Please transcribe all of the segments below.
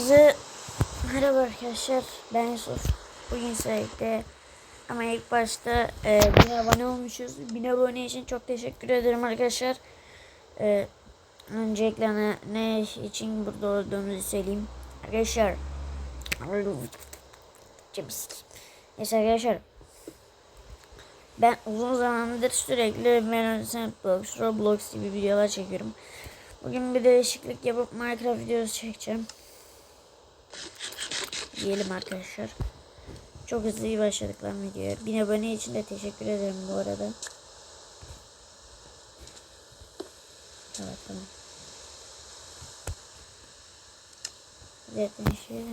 Size merhaba arkadaşlar ben Yusuf. Bugün sizlerle ama ilk başta e, 1000 abone olmuşuz. 1000 abone için çok teşekkür ederim arkadaşlar. E, öncelikle ne, ne için burada olduğumuzu söyleyeyim. Arkadaşlar. Neyse arkadaşlar ben uzun zamandır sürekli Melody Sandbox, Roblox gibi videolar çekiyorum. Bugün bir değişiklik yapıp Minecraft videosu çekeceğim diyelim arkadaşlar. Çok hızlı başladık lan videoya. 1000 abone için de teşekkür ederim bu arada. Evet tamam. Zaten şey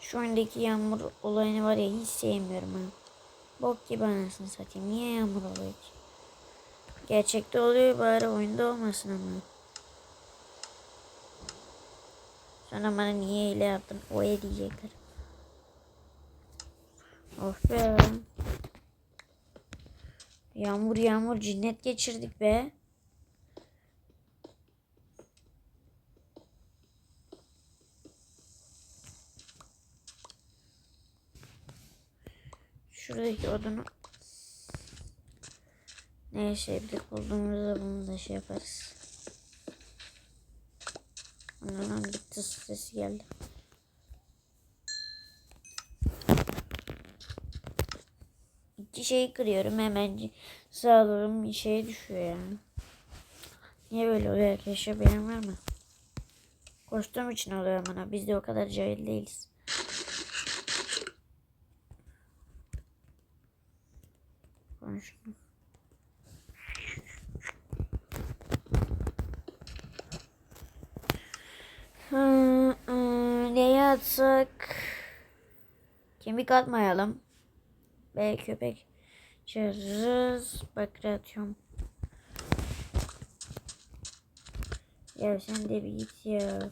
Şu andaki yağmur olayını var ya hiç sevmiyorum ha. Bok gibi anasını satayım. Niye yağmur oluyor ki? Gerçekte oluyor bari oyunda olmasın ama. Sonra bana niye öyle yaptın? O diyecekler. Of be. Yağmur yağmur cinnet geçirdik be. Şuradaki odunu Neyse bir bulduğumuzda bunu da şey yaparız. Anam bitti sesi geldi. İki şeyi kırıyorum hemen sağlığım şeye düşüyor yani. Niye böyle oluyor arkadaşlar benim var mı? Koştuğum için oluyor bana. Biz de o kadar cahil değiliz. Konuştum. Hı, hı, neye atsak? Kemik atmayalım. Ve köpek çağırırız. Bakır atıyorum. Ya sen de bir git ya.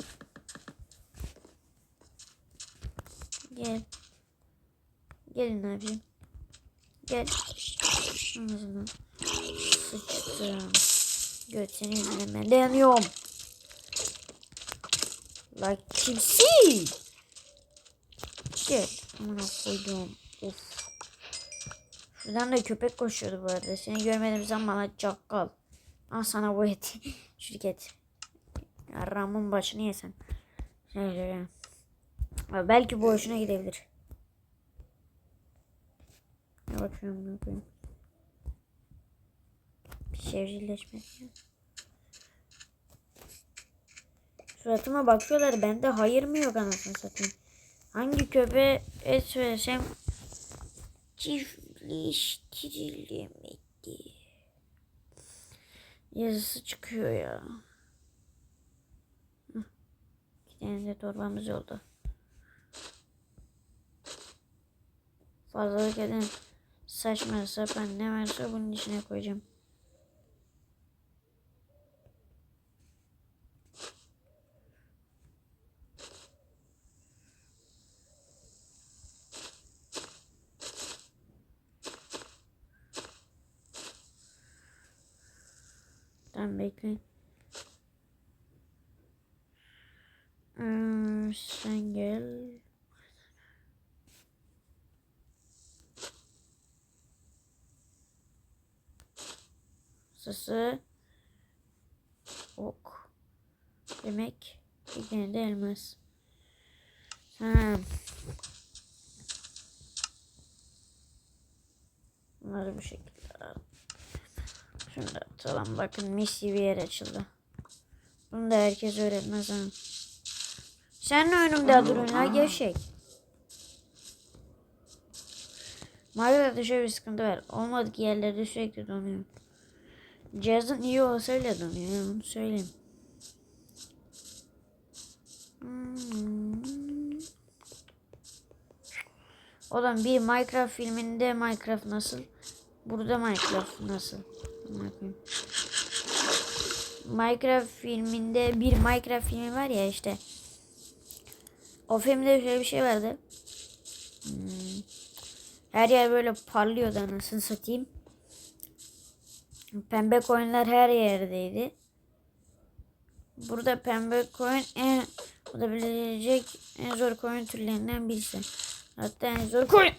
Gel. Gelin abim. Gel. Ağzına sıçtım. Göt senin yüzünden ben de yanıyorum. La kimsin? Gel. Amına koydum. Of. Şuradan da köpek koşuyordu bu arada. Seni görmediğim zaman bana çakal. Al sana bu eti. Şirket. Ya Ramın başını yesen. Belki bu hoşuna gidebilir. Ne bakıyorum ne koyayım. Bir şey evcilleşmek. Suratıma bakıyorlar. Bende hayır mı yok anasını satayım. Hangi köpeğe et versem çiftleştirilmedi. Yazısı çıkıyor ya. İki tane de torbamız oldu. Fazlalık eden saçma sapan ne varsa bunun içine koyacağım. Tamam bekleyin. Hmm, sen gel. Sası. Ok. Demek tane de elmas. Tamam. Bunları bu şekilde al. Şunu da atalım. Bakın mis gibi yer açıldı. Bunu da herkes öğretmez ha. Sen ne önümde duruyorsun ha gevşek. Maalesef şöyle bir sıkıntı var. Olmadık yerlerde sürekli donuyor. Cihazın iyi olsa öyle donuyor. Onu söyleyeyim. Hmm. Oğlum bir Minecraft filminde Minecraft nasıl? Burada Minecraft nasıl? Minecraft filminde bir Minecraft filmi var ya işte. O filmde şöyle bir şey vardı. Hmm. Her yer böyle parlıyordu anasını satayım. Pembe coinler her yerdeydi. Burada pembe koyun en olabilecek en zor koyun türlerinden birisi. Hatta en zor koyun.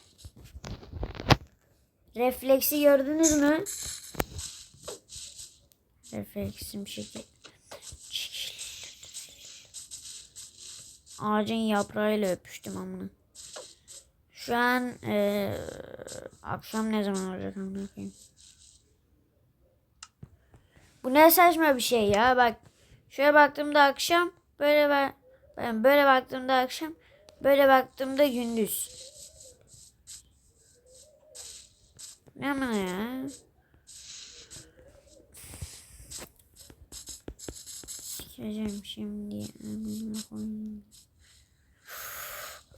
Refleksi gördünüz mü? Refleksim şekil. Ağacın yaprağıyla öpüştüm amına. Şu an eee, akşam ne zaman olacak amına koyayım? Bu ne saçma bir şey ya bak. Şöyle baktığımda akşam böyle ben, ben böyle baktığımda akşam böyle baktığımda gündüz. Ne amına ya? Sikeceğim şimdi.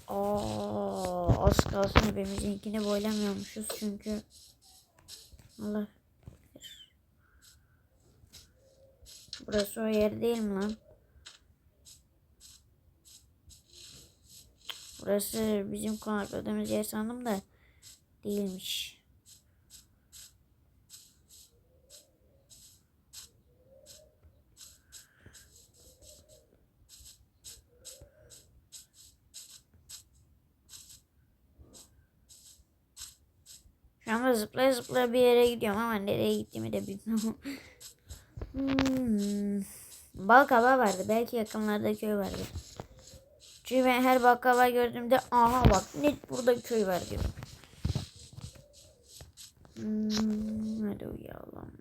Aa, az kalsın hepimizinkini boylamıyormuşuz çünkü Allah. Burası o yer değil mi lan? Burası bizim konakladığımız yer sandım da değilmiş. Şu anda zıplaya zıplaya bir yere gidiyorum ama nereye gittiğimi de bilmiyorum. hmm. Balkaba vardı. Belki yakınlarda köy vardı. Çünkü ben her bakkala gördüğümde aha bak net burada köy var diyorum. Hmm, hadi uyuyalım.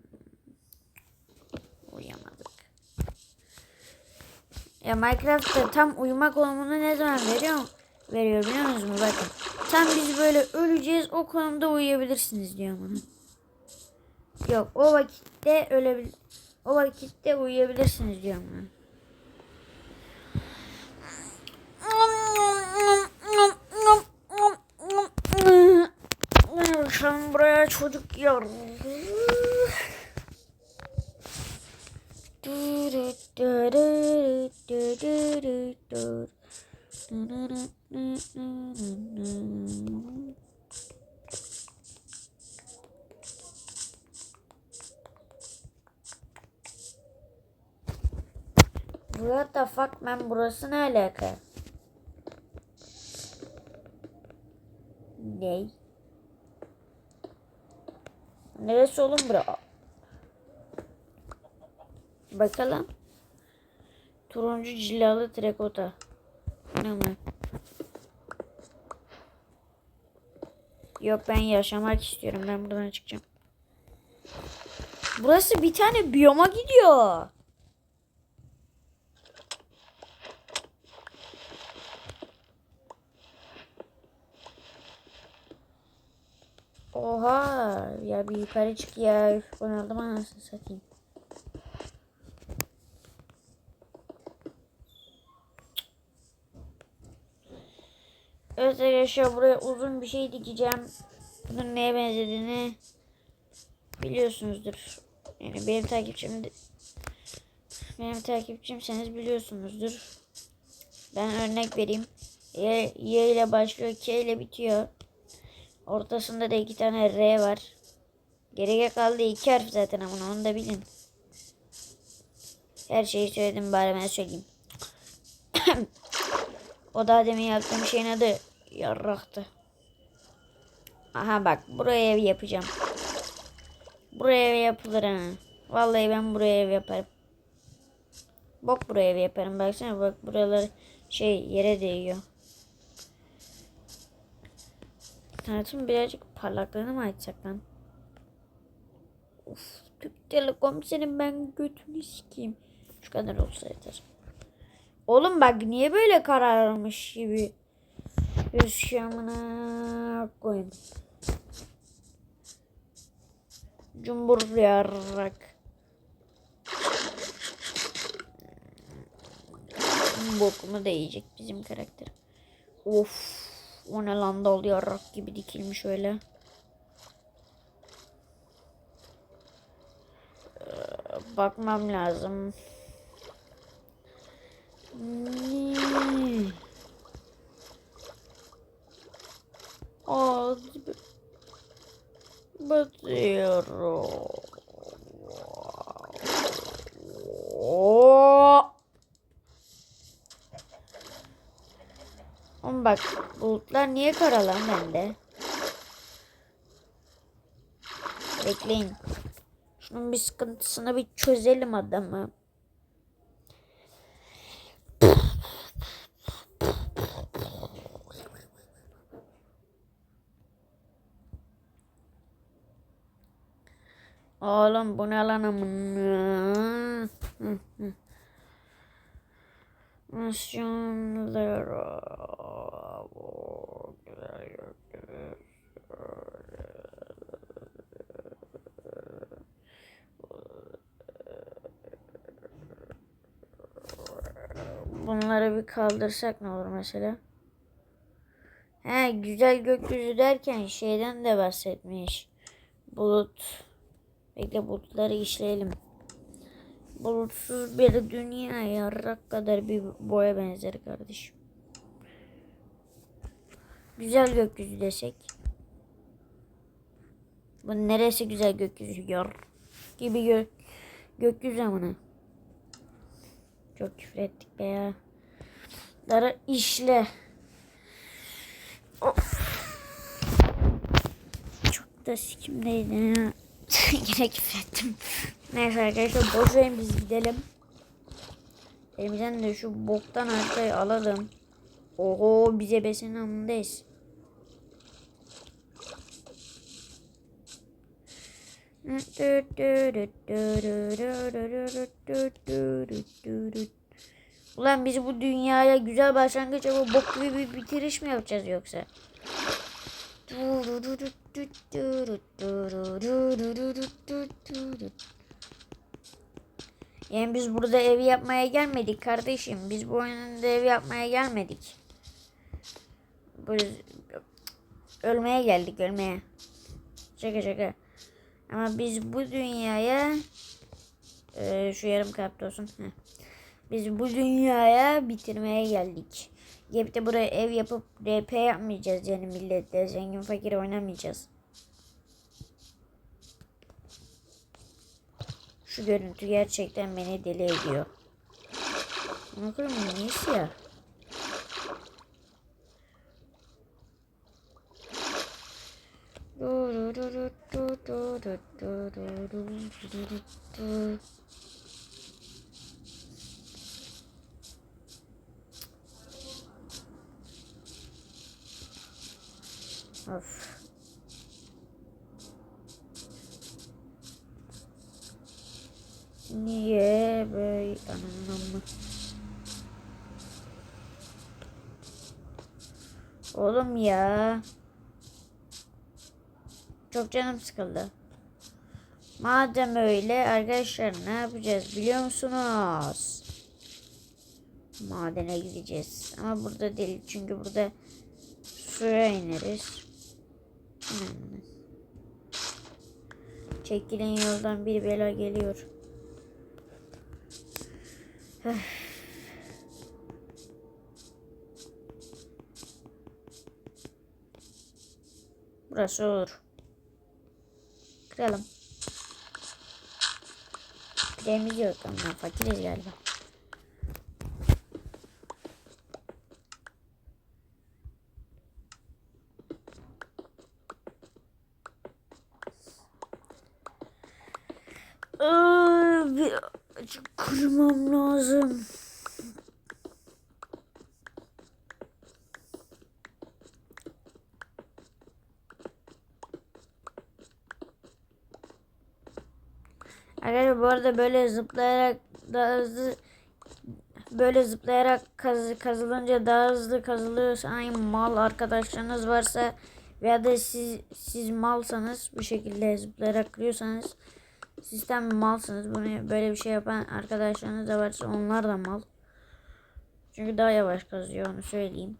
Uyuyamadık. Ya Minecraft'ta tam uyumak konumunu ne zaman veriyor? Veriyor biliyor musunuz? Bakın. Tam biz böyle öleceğiz o konumda uyuyabilirsiniz diyor bana. Yok o vakitte ölebil o vakitte uyuyabilirsiniz diyor bana. Sen buraya çocuk yer. What the fuck man burası ne alaka? Ney? Neresi oğlum bura? Bakalım. Turuncu cilalı trekota. Mi? Yok ben yaşamak istiyorum. Ben buradan çıkacağım. Burası bir tane biyoma gidiyor. Oha ya bir yukarı çık ya. Bunaldım anasını satayım. Evet arkadaşlar buraya uzun bir şey dikeceğim. Bunun neye benzediğini biliyorsunuzdur. Yani benim takipçim benim takipçimseniz biliyorsunuzdur. Ben örnek vereyim. Y, y ile başlıyor, K ile bitiyor. Ortasında da iki tane R var. Geriye kaldı iki harf zaten ama onu da bilin. Her şeyi söyledim bari ben söyleyeyim. o daha demin yaptığım şeyin adı yarraktı. Aha bak buraya ev yapacağım. Buraya ev yapılır ha. Vallahi ben buraya ev yaparım. Bok buraya ev yaparım. Baksana bak buralar şey yere değiyor. Tanıtım birazcık parlaklığını mı açsak lan? Of, Türk Telekom senin ben götünü sikeyim. Şu kadar olsa yeter. Oğlum bak niye böyle kararmış gibi gözüküyor koyayım. Cumbur yarrak. Bokumu da yiyecek bizim karakter. Of. O ne lan dal yarrak gibi dikilmiş öyle. Ee, Bakmam lazım. Ağız gibi batıyorum. Ama bak bulutlar niye kara bende? Bekleyin. Şunun bir sıkıntısını bir çözelim adamı. Oğlum bu ne lan amına? Nasyonlara Bunları bir kaldırsak ne olur mesela? He güzel gökyüzü derken şeyden de bahsetmiş. Bulut. Bekle bulutları işleyelim. Bulutsuz bir dünya yarrak kadar bir boya benzer kardeşim. Güzel gökyüzü desek. Bu neresi güzel gökyüzü yar gibi gö gökyüzü amına. Çok küfür ettik be ya. Lara işle. Of. Çok da sikimdeydi ya. Yine küfür ettim. Neyse arkadaşlar boş verin biz gidelim. Elimizden de şu boktan haritayı alalım. Oho bize besin anındayız. Ulan biz bu dünyaya güzel başlangıç ama bok gibi bir bitiriş mi yapacağız yoksa? Burada ev yapmaya gelmedik kardeşim. Biz bu oyunda ev yapmaya gelmedik. Böyle ölmeye geldik ölmeye. Şaka şaka. Ama biz bu dünyaya e, şu yarım kalpte olsun. Heh. Biz bu dünyaya bitirmeye geldik. Gelip de buraya ev yapıp RP yapmayacağız yani milletle. Zengin fakir oynamayacağız. Şu görüntü gerçekten beni deli ediyor. Ona koyayım niye siyah? Of. Niye böyle anlamı? Oğlum ya. Çok canım sıkıldı. Madem öyle arkadaşlar ne yapacağız biliyor musunuz? Madene gideceğiz. Ama burada değil çünkü burada suya ineriz. Çekilin yoldan bir bela geliyor. Burası olur. Kıralım. Pidemiz yok ama fakiriz galiba. Aa, bir kırmam lazım. Arada böyle zıplayarak daha hızlı böyle zıplayarak kaz, kazılınca daha hızlı kazılıyorsa ay mal arkadaşlarınız varsa veya da siz siz malsanız bu şekilde zıplayarak kırıyorsanız sistem malsınız. Bunu böyle bir şey yapan arkadaşlarınız da varsa onlar da mal. Çünkü daha yavaş kazıyor onu söyleyeyim.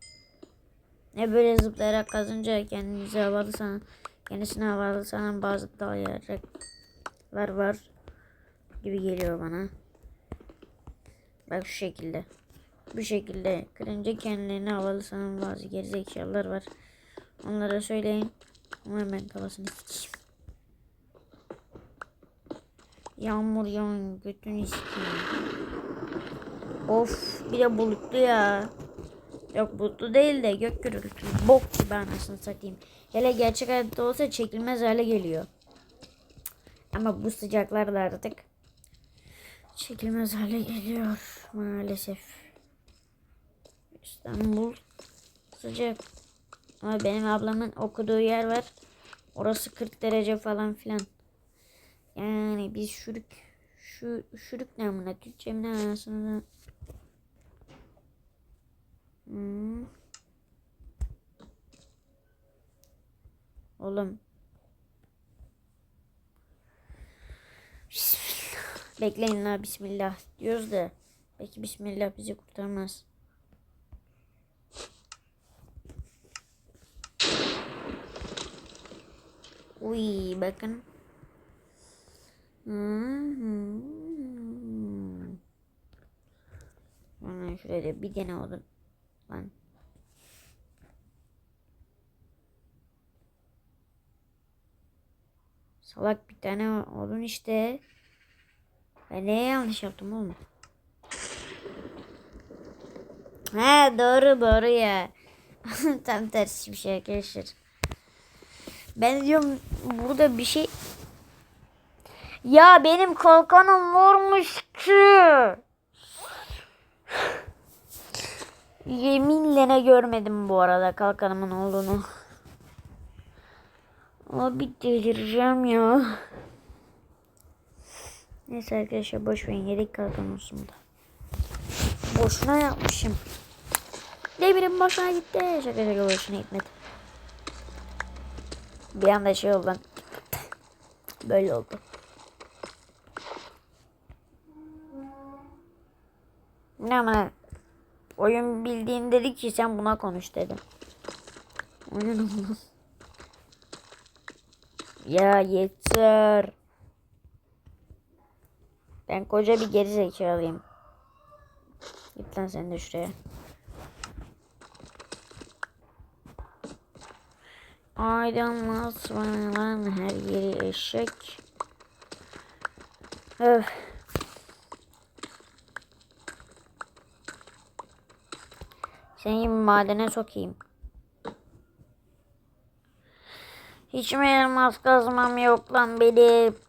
Ne böyle zıplayarak kazınca kendinizi havalı sanan kendisine havalı sanan bazı dayaraklar var gibi geliyor bana. Bak şu şekilde. Bu şekilde kırınca kendilerini havalı sanan bazı gerizekalılar var. Onlara söyleyin. Ama hemen kafasını sikeyim. Yağmur yağın götünü sikeyim. Of bir de bulutlu ya. Yok butlu değil de gök gürültülü. Bok gibi anasını satayım. Hele gerçek hayatta olsa çekilmez hale geliyor. Ama bu sıcaklarda artık çekilmez hale geliyor maalesef. İstanbul sıcak. Ama benim ablamın okuduğu yer var. Orası 40 derece falan filan. Yani biz şürük şu şürük ne amına Türkçe ne anasını da. Hmm. Oğlum. Bismillah. Bekleyin la bismillah diyoruz da. Belki bismillah bizi kurtarmaz. Uy bakın. Hmm. Hemen şuraya bir tane odun. Lan. Salak bir tane odun işte. Ben neye yanlış yaptım oğlum? He doğru doğru ya. Tam tersi bir şey arkadaşlar. Ben diyorum burada bir şey ya benim kalkanım varmış ki. Yeminle ne görmedim bu arada kalkanımın olduğunu. Abi delireceğim ya. Neyse arkadaşlar boş verin yedek kalkan olsun da. Boşuna yapmışım. Demirin boşuna gitti. Şaka şaka boşuna gitmedi. Bir anda şey oldu. Böyle oldu. Ne ama oyun bildiğin dedi ki sen buna konuş dedi. Oyun. Ya yeter. Ben koca bir geri zekalıyım. Git lan sen de şuraya. Aydınlat lan her yeri eşek. Öf. Seni madene sokayım. Hiç mi elmas kazmam yok lan benim?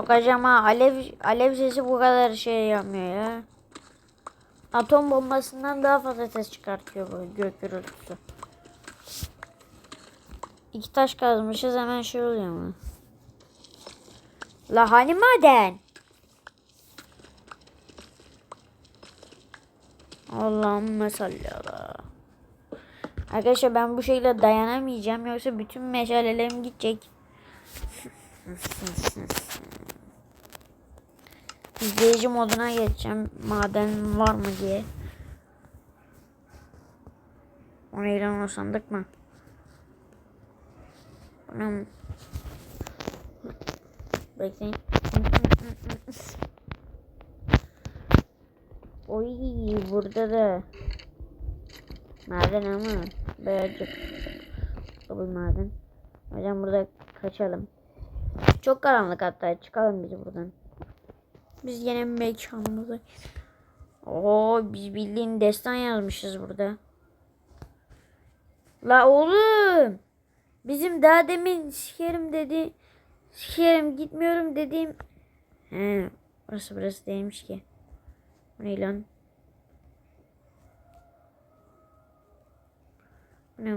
Sokacağım ha. Alev, alev sesi bu kadar şey yapmıyor ya. Atom bombasından daha fazla ses çıkartıyor bu gök gürültüsü. İki taş kazmışız hemen şey oluyor mu? La hani maden? Allah'ım salli ala. Arkadaşlar ben bu şekilde dayanamayacağım yoksa bütün meşalelerim gidecek. İzleyici moduna geçeceğim. Maden var mı diye. Onu ilan sandık mı? Anam. Bekleyin. Oy burada da maden ama birazcık kabul maden. Hocam burada kaçalım. Çok karanlık hatta çıkalım biz buradan. Biz yine mekanımıza. Oo biz bildiğin destan yazmışız burada. La oğlum. Bizim daha demin sikerim dedi. Sikerim gitmiyorum dediğim. He, burası burası değilmiş ki. Bu ne lan? Bu ne?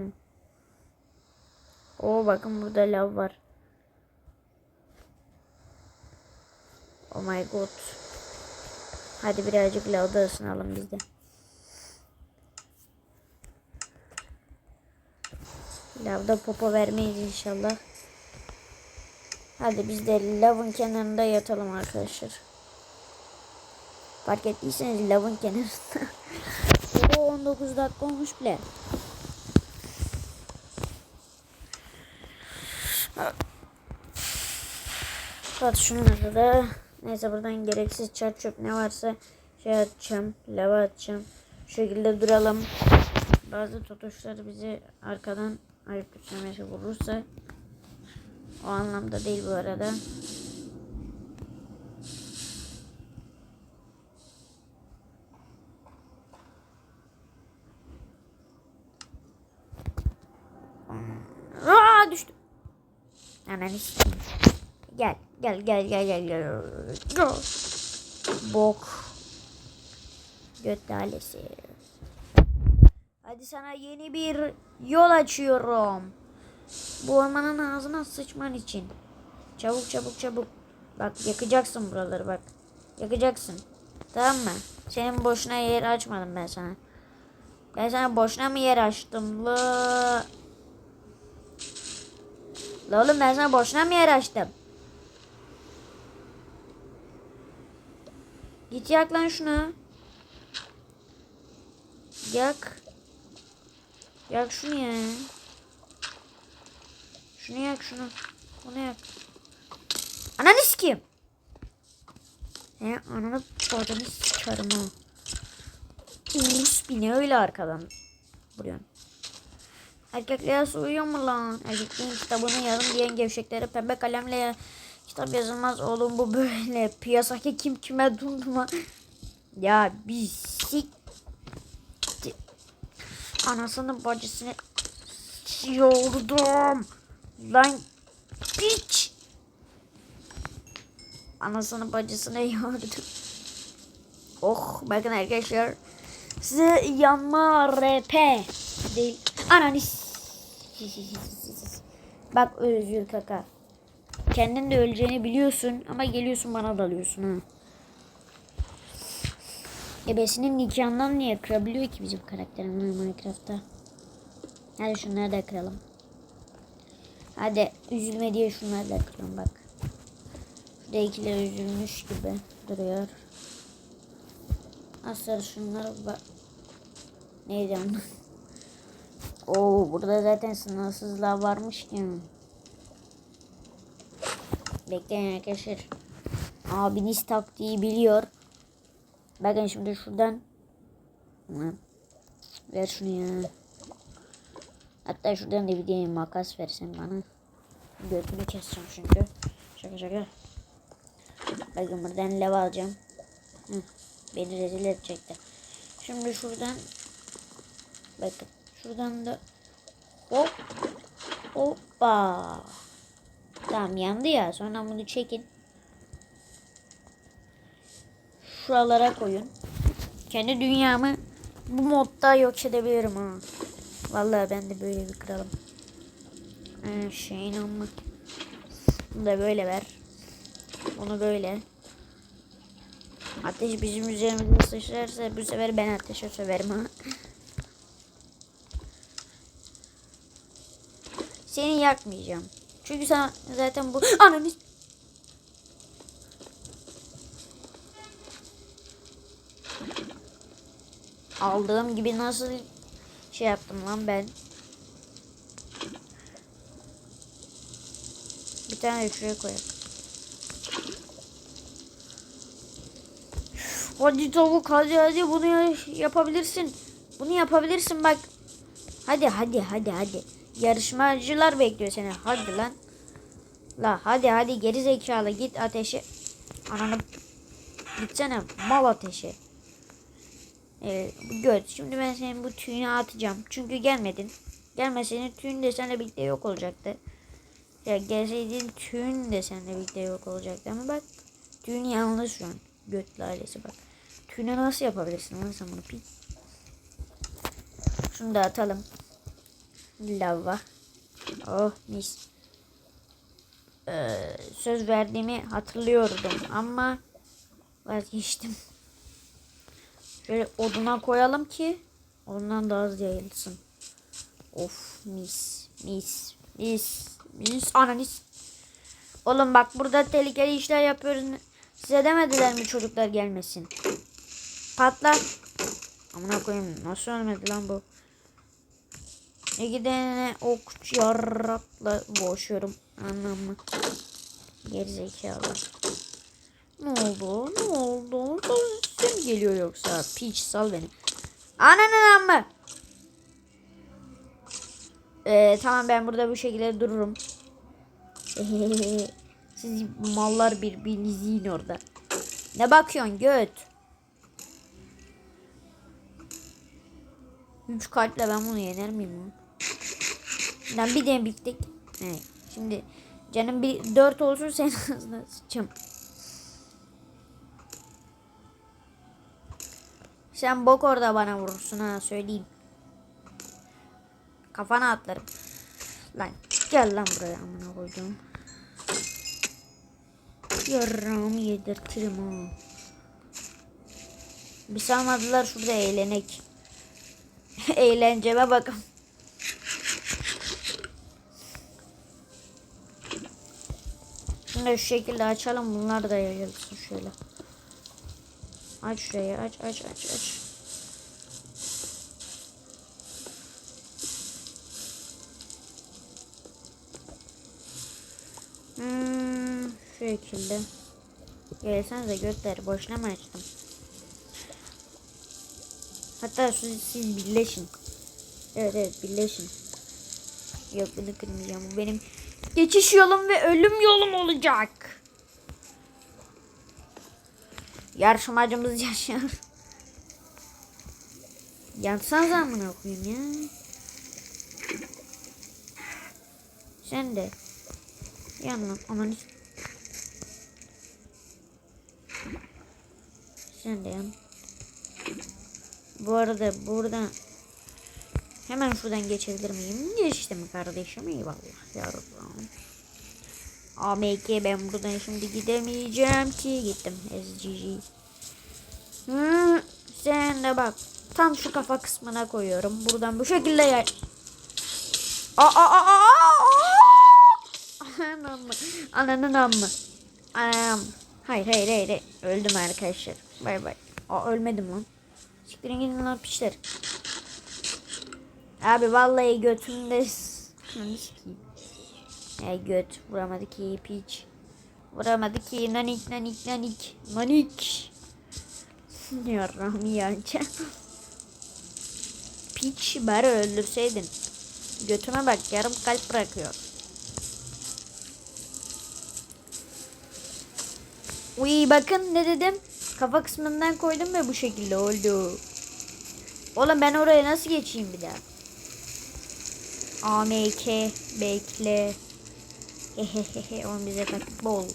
Oo bakın burada lav var. Oh my god. Hadi birazcık lavda ısınalım biz de. Lavda popo vermeyiz inşallah. Hadi biz de lavın kenarında yatalım arkadaşlar. Fark ettiyseniz lavın kenarında. O 19 dakika olmuş bile. Kat şunları da. Neyse buradan gereksiz çer çöp ne varsa şey atacağım. Lava atacağım. Şu şekilde duralım. bazı tutuşları bizi arkadan ayıp güçlemesi vurursa o anlamda değil bu arada. Aa düştüm. Ananı sikeyim. Gel gel gel gel gel gel. Bok. Göt dalesi. Hadi sana yeni bir yol açıyorum. Bu ormanın ağzına sıçman için. Çabuk çabuk çabuk. Bak yakacaksın buraları bak. Yakacaksın. Tamam mı? Senin boşuna yer açmadım ben sana. Ben sana boşuna mı yer açtım? La. La oğlum ben sana boşuna mı yer açtım? Git yak lan şunu. Yak. Yak şunu ya. Şunu yak şunu. Bunu yak. Ananı sikeyim. He ananı bacını sikerim ha. Urus bine öyle arkadan vuruyorsun. Erkekler uyuyor mu lan? Erkeklerin kitabını yarım diyen gevşeklere pembe kalemle kitap yazılmaz oğlum bu böyle. Piyasaki kim kime dunduma. Ya bir sik. Anasının bacısını yordum. Lan piç. Anasının bacısını yordum. Oh bakın arkadaşlar. Size yanma RP değil. Ananı Bak özür kaka. Kendin de öleceğini biliyorsun ama geliyorsun bana dalıyorsun ha. Ebesinin nikahından niye kırabiliyor ki bizim karakterimiz Minecraft'ta? Hadi şunları da kıralım. Hadi üzülme diye şunları da kıralım bak. Şurada üzülmüş gibi duruyor. Asıl şunları bak. Neydi onlar? Oo burada zaten sınırsızlar varmış ki. Bekleyin arkadaşlar. Abiniz taktiği biliyor. Bakın şimdi şuradan. Ver şunu ya. Hatta şuradan da bir diye makas versen bana. Götünü keseceğim çünkü. Şaka şaka. Bakın buradan lev alacağım. Hı. Beni rezil edecekti. Şimdi şuradan bakın şuradan da hop hoppa tamam yandı ya. Sonra bunu çekin. Şuralara koyun. Kendi dünyamı bu modda yok edebilirim ha. Vallahi ben de böyle bir kralım. Ee, şeyin ama bunu da böyle ver. Bunu böyle. Ateş bizim üzerimize sıçrarsa bu sefer ben ateşe söverim ha. Seni yakmayacağım. Çünkü sen zaten bu... Ananı... Aldığım gibi nasıl şey yaptım lan ben. Bir tane şuraya koyalım. Hadi tavuk hadi hadi bunu ya- yapabilirsin. Bunu yapabilirsin bak. Hadi hadi hadi hadi. Yarışmacılar bekliyor seni. Hadi lan. La hadi hadi geri zekalı git ateşe. Ananı gitsene mal ateşe. Ee, göt. Şimdi ben senin bu tüyünü atacağım. Çünkü gelmedin. Gelmeseydin tüyün de seninle birlikte yok olacaktı. Ya gelseydin tüyün de seninle birlikte yok olacaktı. Ama bak tüyün yalnız şu an. Götlü ailesi bak. Tüyünü nasıl yapabilirsin lan sen bunu? Şunu da atalım. Lava. Oh mis. Ee, söz verdiğimi hatırlıyordum ama vazgeçtim. Şöyle oduna koyalım ki ondan daha az yayılsın. Of mis mis mis mis ananis. Oğlum bak burada tehlikeli işler yapıyoruz. Size demediler mi çocuklar gelmesin? Patla. Amına koyayım nasıl ölmedi lan bu? Ne gidene ok yarrakla boğuşuyorum. Anlamı. Gerizekalı. Ne oldu? Ne oldu? Sen geliyor yoksa? Piç sal beni. Ananın amma. Ee, tamam ben burada bu şekilde dururum. Siz mallar birbirinizi yiyin orada. Ne bakıyorsun göt? Üç kalple ben bunu yener miyim Lan bir de bittik. Evet. Şimdi canım bir dört olsun sen ağzına sıçacağım. Sen bok orada bana vurursun ha söyleyeyim. Kafana atlarım. Lan gel lan buraya amına koydum. Yarrağımı yedirtirim ha. Bir salmadılar şurada eğlenek. Eğlenceme bakın. Şimdi şu şekilde açalım bunlar da yayılsın şöyle. Aç şurayı aç aç aç aç. Hmm, şu şekilde. Gelsenize götler boşuna mı açtım? Hatta siz, siz birleşin. Evet evet birleşin. Yok bunu kırmayacağım. Bu benim geçiş yolum ve ölüm yolum olacak. Yarışmacımız yaşar. Yansan zamına koyayım ya. Sen de. Yan lan aman. Sen de yan. Bu arada burada hemen şuradan geçebilir miyim? Geçtim kardeşim eyvallah yavrum. AMK ben buradan şimdi gidemeyeceğim ki gittim SGG. Hı, sen de bak tam şu kafa kısmına koyuyorum. Buradan bu şekilde yer. Aa aa aa aa. Ananın amma. Anam. Hayır hayır. hayır. Öldüm arkadaşlar. Bay bay. Aa ölmedim lan. Siktirin gidin lan piçler. Abi vallahi götümde Ananı sikeyim. Ya göt vuramadı ki piç. Vuramadı ki nanik nanik nanik. Nanik. Yarram yanca. Piç bari öldürseydin. Götüme bak yarım kalp bırakıyor. Uy bakın ne dedim. Kafa kısmından koydum ve bu şekilde oldu. Oğlum ben oraya nasıl geçeyim bir daha? AMK bekle. Hehehehe on bize kaç bol.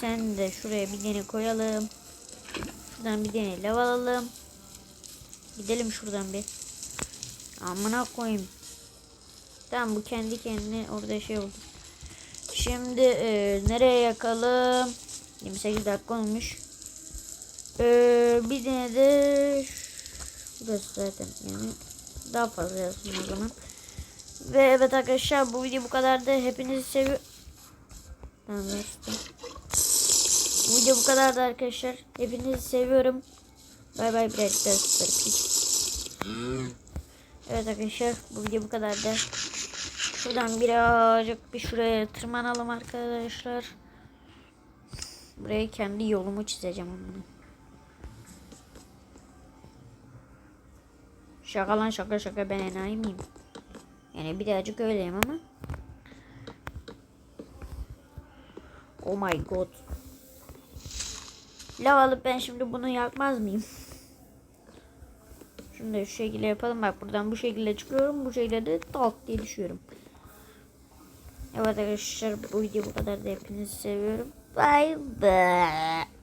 Sen de şuraya bir tane koyalım. Şuradan bir tane lav alalım. Gidelim şuradan bir. Amına koyayım. Tamam bu kendi kendine orada şey oldu. Şimdi e, nereye yakalım? 28 dakika olmuş. E, bir tane de burası zaten yani daha fazla yazsın o zaman. Ve evet arkadaşlar bu video bu kadardı. Hepinizi seviyorum. Tamam. Bu video bu kadardı arkadaşlar. Hepinizi seviyorum. Bay bay sıfır Evet arkadaşlar bu video bu kadardı. Şuradan birazcık bir şuraya tırmanalım arkadaşlar. Buraya kendi yolumu çizeceğim onu. Şaka lan şaka şaka ben enayi miyim? Yani birazcık öyleyim ama. Oh my god. Lav alıp ben şimdi bunu yakmaz mıyım? Şunu da şu şekilde yapalım. Bak buradan bu şekilde çıkıyorum. Bu şekilde de tak diye düşüyorum. Evet arkadaşlar bu video bu kadar da hepinizi seviyorum. Bye bye.